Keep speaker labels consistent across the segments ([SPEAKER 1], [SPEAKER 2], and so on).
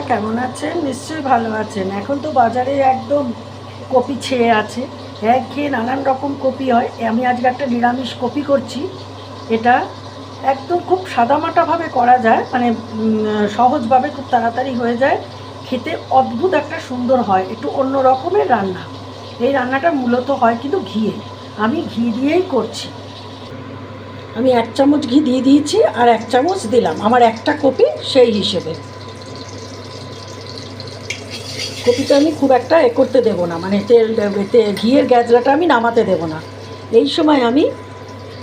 [SPEAKER 1] কেমন আছেন? নিশ্চয়ই ভালো আছেন। এখন তো বাজারে একদম কপি ছেয়ে আছে। এক খেয়ে নানান রকম কপি হয়। আমি আজকে একটা নিরামিষ কপি করছি। এটা একদম খুব সাদামাটাভাবে করা যায়। মানে সহজভাবে খুব তাড়াতাড়ি হয়ে যায়। খেতে অদ্ভুত একটা সুন্দর হয়। একটু অন্য রকমের রান্না। এই রান্নাটা মূলত হয় কিন্তু ঘিয়ে। আমি ঘি দিয়েই করছি। আমি এক চামচ ঘি দিয়ে দিয়েছি আর এক চামচ দিলাম। আমার একটা কপি সেই হিসেবে। কপিটা আমি খুব একটা এ করতে দেবো না। মানে তেল ঘিয়ের গ্যাজলাটা আমি নামাতে দেবো না। এই সময় আমি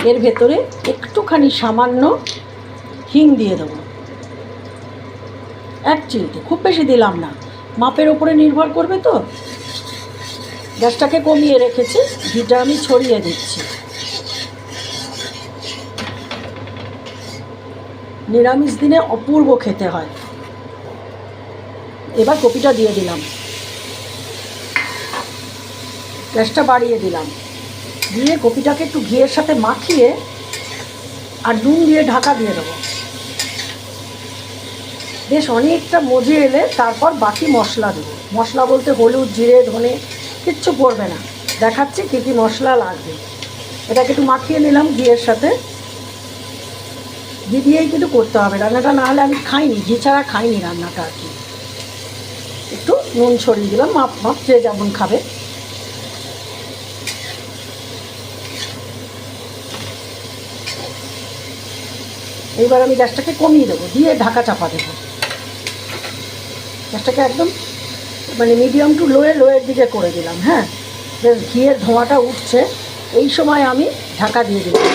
[SPEAKER 1] এর ভেতরে একটুখানি সামান্য হিং দিয়ে দেবো। এক চিলতে খুব বেশি দিলাম না। মাপের ওপরে নির্ভর করবে তো। গ্যাসটাকে কমিয়ে রেখেছি, ঘিটা আমি ছড়িয়ে দিচ্ছি। নিরামিষ দিনে অপূর্ব খেতে হয়। এবার কপিটা দিয়ে দিলাম। গ্যাসটা বাড়িয়ে দিলাম। দিয়ে কপিটাকে একটু ঘিয়ের সাথে মাখিয়ে আর নুন দিয়ে ঢাকা দিয়ে দেবো। বেশ অনেকটা মজে এলে তারপর বাকি মশলা দেবো। মশলা বলতে হলুদ, জিরে, ধনে, কিচ্ছু পড়বে না। দেখাচ্ছি কী কী মশলা লাগবে। এটাকে একটু মাখিয়ে নিলাম ঘিয়ের সাথে। ঘি দিয়েই কিন্তু করতে হবে। রান্নাটা না হলে আমি খাইনি। ঘি ছাড়া খাইনি রান্নাটা আর কি। একটু নুন ছড়িয়ে দিলাম। মাপ মাপ যে যেমন খাবে। এইবার আমি গ্যাসটাকে কমিয়ে দেবো, দিয়ে ঢাকা চাপা দেবো। গ্যাসটাকে একদম মানে মিডিয়াম টু লোয়ে লোয়ের দিকে করে দিলাম হ্যাঁ? বেশ, ঘিয়ের ধোঁয়াটা উঠছে। এই সময় আমি ঢাকা দিয়ে দিলাম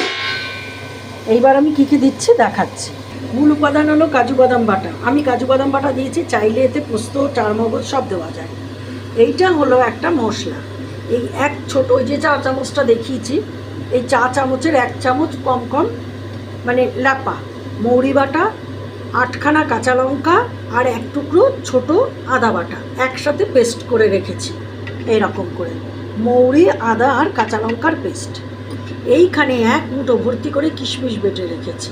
[SPEAKER 1] এইবার আমি কী কী দিচ্ছি দেখাচ্ছি। মূল উপাদান হলো কাজু বাদাম বাটা। আমি কাজু বাদাম বাটা দিয়েছি, চাইলে এতে পোস্ত, চারমগজ সব দেওয়া যায়। এইটা হলো একটা মশলা। এই এক ছোট, ওই যে চা চামচটা দেখিয়েছি, এই চা চামচের এক চামচ কম কম মানে ল্যাপা মৌরি বাটা, আটখানা কাঁচা লঙ্কা আর এক টুকরো ছোটো আদা বাটা একসাথে পেস্ট করে রেখেছি। এইরকম করে। মৌরি, আদা আর কাঁচা লঙ্কার পেস্ট। এইখানে এক মুঠো ভর্তি করে কিশমিশ বেটে রেখেছি।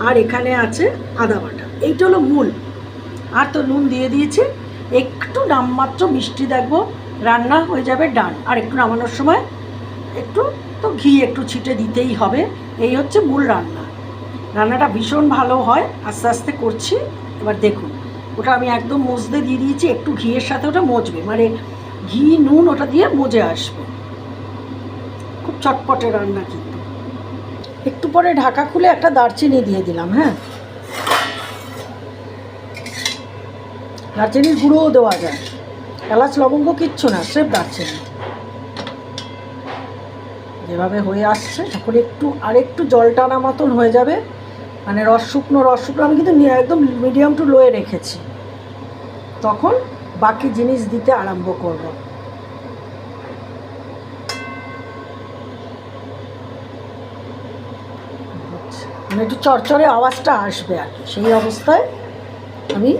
[SPEAKER 1] আর এখানে আছে আদা বাটা। এইটা হলো মূল। আর তো নুন দিয়ে দিয়েছি। একটু নামমাত্র মিষ্টি দেখব, রান্না হয়ে যাবে ডান। আর একটু নামানোর সময় একটু তো ঘি একটু ছিটে দিতেই হবে। এই হচ্ছে মূল রান্না। রান্নাটা ভীষণ ভালো হয়। আস্তে আস্তে করছি। এবার দেখুন, ওটা আমি একদম মজতে দিয়ে দিয়েছি, একটু ঘিয়ের সাথে ওটা মজবে। মানে ঘি, নুন ওটা দিয়ে মজে আসবে। খুব চটপটে রান্না কিন্তু। একটু পরে ঢাকা খুলে একটা দারচিনি দিয়ে দিলাম হ্যাঁ? দারচিনির গুঁড়োও দেওয়া যায়। এলাচ, লবঙ্গ কিচ্ছু না, স্রেফ দারচিনি। যেভাবে হয়ে আসছে, এখন একটু আর একটু জল টানা মতন হয়ে যাবে। মানে রস, শুকনো রস, শুকনো, আমি কিন্তু একদম মিডিয়াম টু লোয়ে রেখেছি। তখন বাকি জিনিস দিতে আরম্ভ করব। মানে একটু চরচরে আওয়াজটা আসবে আর সেই অবস্থায় আমি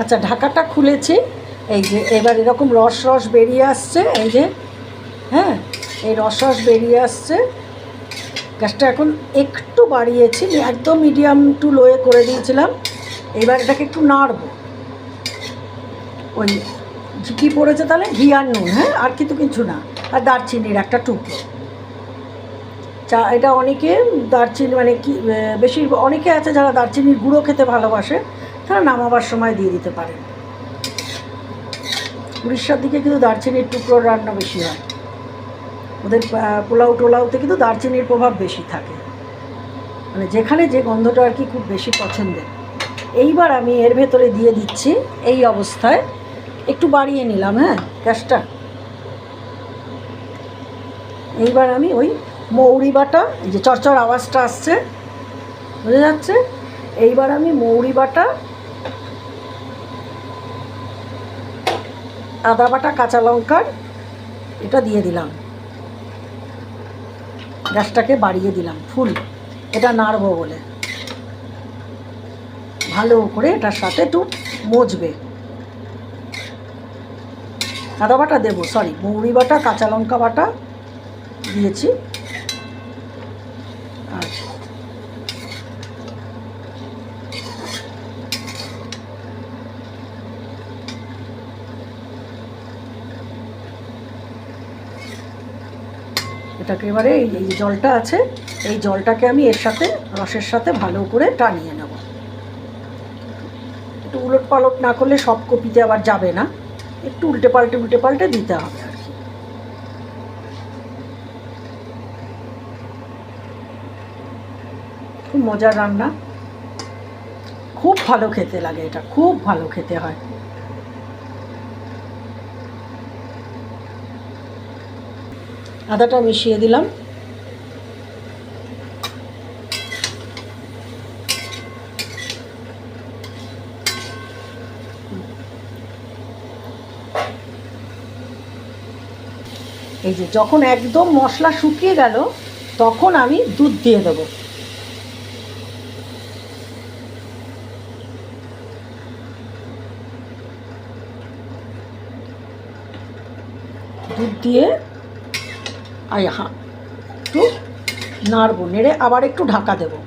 [SPEAKER 1] আচ্ছা ঢাকাটা খুলেছি। এই যে এবার এরকম রস রস বেরিয়ে আসছে। এই যে হ্যাঁ এই রস রস বেরিয়ে আসছে। গ্যাসটা এখন একটু বাড়িয়েছি, একদম মিডিয়াম টু লোয়ে করে দিয়েছিলাম। এবার এটাকে একটু নাড়বো। ওই ঘি পড়েছে তাহলে? ঘি আর নুন হ্যাঁ? আর কিন্তু কিছু না। আর দারচিনির একটা টুকরো। চা এটা অনেকে দারচিনি মানে কি বেশি অনেকে আছে যারা দারচিনির গুঁড়ো খেতে ভালোবাসে, তারা নামাবার সময় দিয়ে দিতে পারে উড়িষ্যার দিকে কিন্তু দারচিনির টুকরোর রান্না বেশি হয়। ওদের পোলাও টোলাওতে কিন্তু দারচিনির প্রভাব বেশি থাকে। মানে যেখানে যে গন্ধটা আর কি খুব বেশি পছন্দের। এইবার আমি এর ভেতরে দিয়ে দিচ্ছি এই অবস্থায়। একটু বাড়িয়ে নিলাম হ্যাঁ গ্যাসটা। এইবার আমি ওই মৌরি বাটা, এই যে চরচর আওয়াজটা আসছে, বোঝা যাচ্ছে? এইবার আমি মৌরি বাটা, আদা বাটা, কাঁচা লঙ্কার, এটা দিয়ে দিলাম। গ্যাসটাকে বাড়িয়ে দিলাম, ফুল। এটা নাড়বো বলে। ভালো করে এটার সাথে একটু মজবে। আদা বাটা দেবো সরি মৌরি বাটা, কাঁচা লঙ্কা বাটা দিয়েছি। এটাকে এবারে এই এই জলটা আছে, এই জলটাকে আমি এর সাথে, রসের সাথে ভালো করে টানিয়ে নেব। একটু উলট পালট না করলে সব কপিতে আবার যাবে না। একটু উল্টে পাল্টে উল্টে পাল্টে দিতে হবে আর কি। খুব মজার রান্না। খুব ভালো খেতে লাগে এটা, খুব ভালো খেতে হয়। আদাটা মিশিয়ে দিলাম। এই যে যখন একদম মশলা শুকিয়ে গেল, তখন আমি দুধ দিয়ে দেবো। দুধ দিয়ে আই হ্যাঁ একটু নাড়বো, নেড়ে আবার একটু ঢাকা দেবো।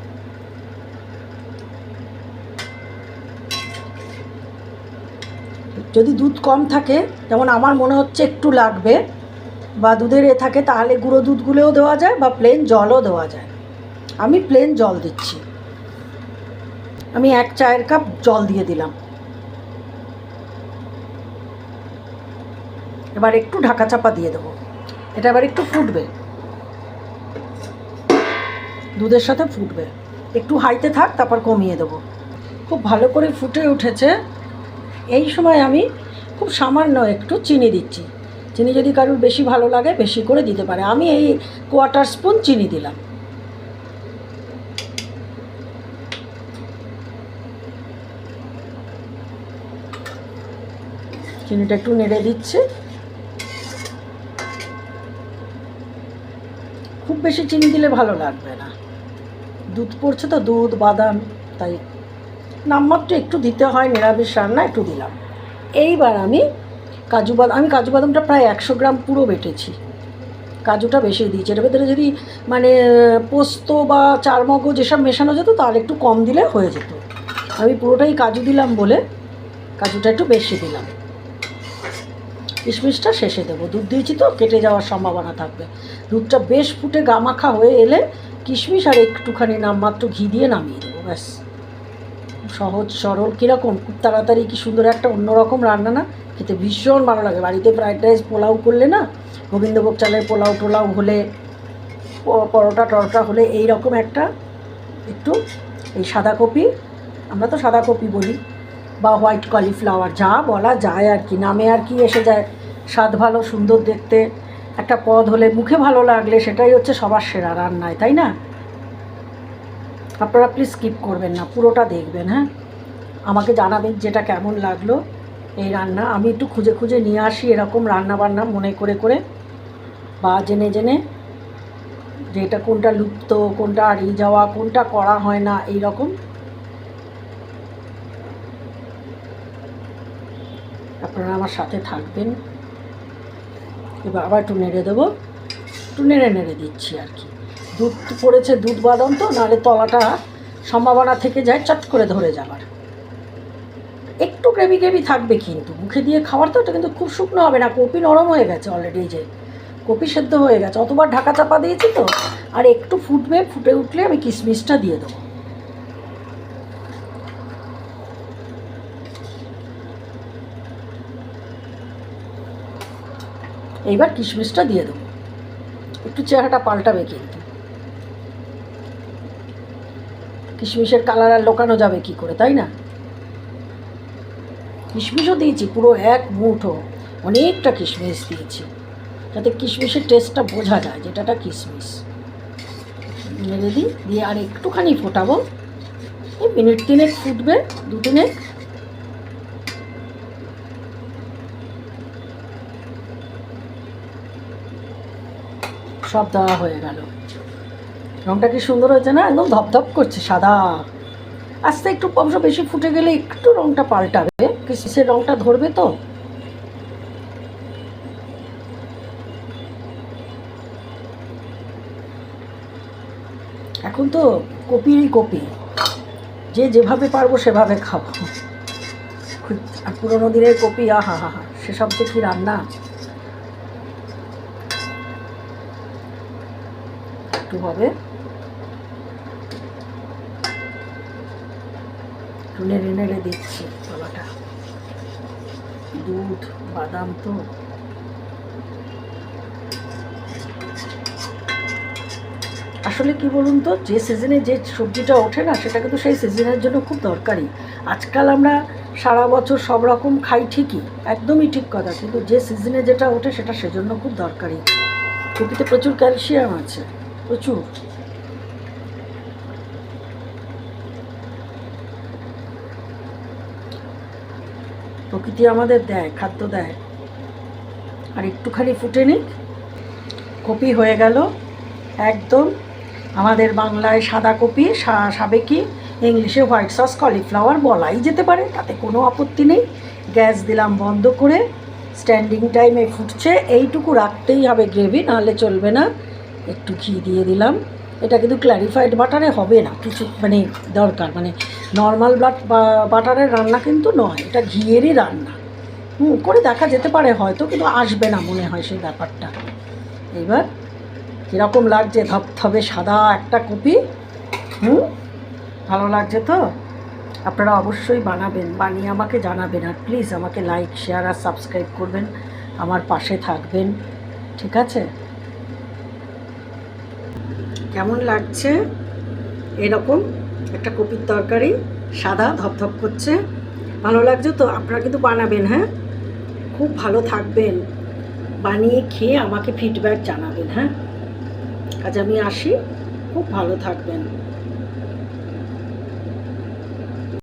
[SPEAKER 1] যদি দুধ কম থাকে, যেমন আমার মনে হচ্ছে একটু লাগবে, বা দুধের এ থাকে, তাহলে গুঁড়ো দুধগুলোও দেওয়া যায়, বা প্লেন জলও দেওয়া যায়। আমি প্লেন জল দিচ্ছি। আমি এক চায়ের কাপ জল দিয়ে দিলাম। এবার একটু ঢাকা চাপা দিয়ে দেবো। এটা এবার একটু ফুটবে। দুধের সাথে ফুটবে। একটু হাইতে থাক, তারপর কমিয়ে দেবো। খুব ভালো করে ফুটে উঠেছে। এই সময় আমি খুব সামান্য একটু চিনি দিচ্ছি। চিনি যদি কারোর বেশি ভালো লাগে, বেশি করে দিতে পারে। আমি এই কোয়ার্টার স্পুন চিনি দিলাম। চিনিটা একটু নেড়ে দিচ্ছি। খুব বেশি চিনি দিলে ভালো লাগবে না। দুধ পড়ছে তো দুধ, বাদাম, তাই নামমাত্র একটু দিতে হয়, নিরামিষ রান্না একটু দিলাম। এইবার আমি কাজু বাদাম আমি কাজু বাদামটা প্রায় একশো গ্রাম পুরো বেটেছি। কাজুটা বেশি দিয়েছি। এটার ভেতরে যদি মানে পোস্ত বা চারমগজ এসব মেশানো যেত তার একটু কম দিলে হয়ে যেত। আমি পুরোটাই কাজু দিলাম বলে কাজুটা একটু বেশি দিলাম। কিশমিশটা শেষে দেবো। দুধ দিয়েছি তো, কেটে যাওয়ার সম্ভাবনা থাকবে। দুধটা বেশ ফুটে গামাখা হয়ে এলে কিশমিশ আর একটুখানি নামমাত্র ঘি দিয়ে নামিয়ে দেবো, ব্যাস। সহজ, সরল, কীরকম? খুব তাড়াতাড়ি কি সুন্দর একটা অন্যরকম রান্না না? খেতে ভীষণ ভালো লাগে। বাড়িতে ফ্রাইড রাইস পোলাও করলে না, গোবিন্দভোগ চালের পোলাও টোলাও হলে পরোটা টরোটা হলে এই রকম একটা একটু এই সাদা কপি, আমরা তো সাদা কপি বলি। বা হোয়াইট কলিফ্লাওয়ার যা বলা যায় আর কি। নামে আর কি এসে যায়। স্বাদ ভালো, সুন্দর দেখতে। একটা পদ হলে মুখে ভালো লাগলে সেটাই হচ্ছে সবার সেরা রান্নায়, তাই না? আপনারা প্লিজ স্কিপ করবেন না, পুরোটা দেখবেন হ্যাঁ? আমাকে জানাবেন যেটা কেমন লাগল এই রান্না। আমি একটু খুঁজে খুঁজে নিয়ে আসি এরকম রান্না বান্না মনে করে করে। বা জেনে জেনে যে এটা কোনটা লুপ্ত, কোনটা হারিয়ে যাওয়া, কোনটা করা হয় না এই রকম আপনারা আমার সাথে থাকবেন। এবার আবার একটু নেড়ে দেবো। একটু নেড়ে নেড়ে দিচ্ছি আর কি। দুধ পড়েছে, দুধ বাদাম তো, নাহলে তলাটা সম্ভাবনা থেকে যায়, চট করে ধরে যাবার। একটু গ্রেভি গ্রেভি থাকবে কিন্তু। মুখে দিয়ে খাবার তো ওটা কিন্তু খুব শুকনো হবে না। কপি নরম হয়ে গেছে অলরেডি যে। কপি সেদ্ধ হয়ে গেছে। অতবার ঢাকা চাপা দিয়েছি তো। আর একটু ফুটবে, ফুটে উঠলে আমি কিশমিশটা দিয়ে দেবো। এইবার কিশমিশটা দিয়ে দেবো। একটু চেহারাটা পাল্টাবে কিন্তু কিশমিশের কালার আর লোকানো যাবে কি করে, তাই না? কিশমিশও দিয়েছি, পুরো এক মুঠো। অনেকটা কিশমিশ দিয়েছি, যাতে কিশমিশের টেস্টটা বোঝা যায়, যেটাটা কিশমিশ। নেড়ে দিই, দিয়ে আর একটুখানি ফোটাবো। এই মিনিট তিনেক ফুটবে, দু তিনেক। সব দেওয়া হয়ে গেল। রঙটা কি সুন্দর হয়েছে না? একদম ধপধপ করছে, সাদা। আস্তে একটু অবশ্য বেশি ফুটে গেলে একটু রঙটা পাল্টাবে। সে রঙটা ধরবে তো? এখন তো কপিরই কপি। যে যেভাবে পারব সেভাবে খাব। আর পুরোনো দিনের কপি, আহা হা হা, সেসব তো কি রান্না? একটু হবে। একটু নেড়ে নেড়ে দিচ্ছি তলাটা দুধ, বাদাম তো। আসলে কি বলুন তো, যে সিজনে যে সবজিটা ওঠে না, সেটা কিন্তু সেই সিজনের জন্য খুব দরকারি। আজকাল আমরা সারা বছর সব রকম খাই ঠিকই, একদমই ঠিক কথা, কিন্তু যে সিজনে যেটা ওঠে সেটা সেজন্য খুব দরকারি। কপিতে প্রচুর ক্যালসিয়াম আছে। প্রচুর। প্রকৃতি আমাদের দেয়, খাদ্য দেয়। আর একটুখানি ফুটে নিক, কপি হয়ে গেল একদম আমাদের বাংলায় সাদা কপি সাবেকি, ইংলিশে হোয়াইট সস, কলিফ্লাওয়ার বলাই যেতে পারে, তাতে কোনো আপত্তি নেই। গ্যাস দিলাম বন্ধ করে, স্ট্যান্ডিং টাইমে ফুটছে, এইটুকু রাখতেই হবে গ্রেভি, নাহলে চলবে না। একটু ঘি দিয়ে দিলাম। এটা কিন্তু ক্ল্যারিফাইড বাটারে হবে না। কিছু মানে দরকার। মানে নর্মাল বাটারের রান্না কিন্তু নয়। এটা ঘিয়েরই রান্না। হুম, করে দেখা যেতে পারে হয়তো, কিন্তু আসবে না মনে হয় সেই ব্যাপারটা। এবার কীরকম লাগছে ধপধপে সাদা একটা কপি। হুম, ভালো লাগছে তো? আপনারা অবশ্যই বানাবেন, বানিয়ে আমাকে জানাবেন। আর প্লিজ আমাকে লাইক শেয়ার আর সাবস্ক্রাইব করবেন। আমার পাশে থাকবেন। ঠিক আছে? কেমন লাগছে? এরকম একটা কপির তরকারি, সাদা ধপধপ করছে। ভালো লাগছে তো? আপনারা কিন্তু বানাবেন হ্যাঁ? খুব ভালো থাকবেন। বানিয়ে খেয়ে আমাকে ফিডব্যাক জানাবেন হ্যাঁ? আজ আমি আসি। খুব ভালো থাকবেন।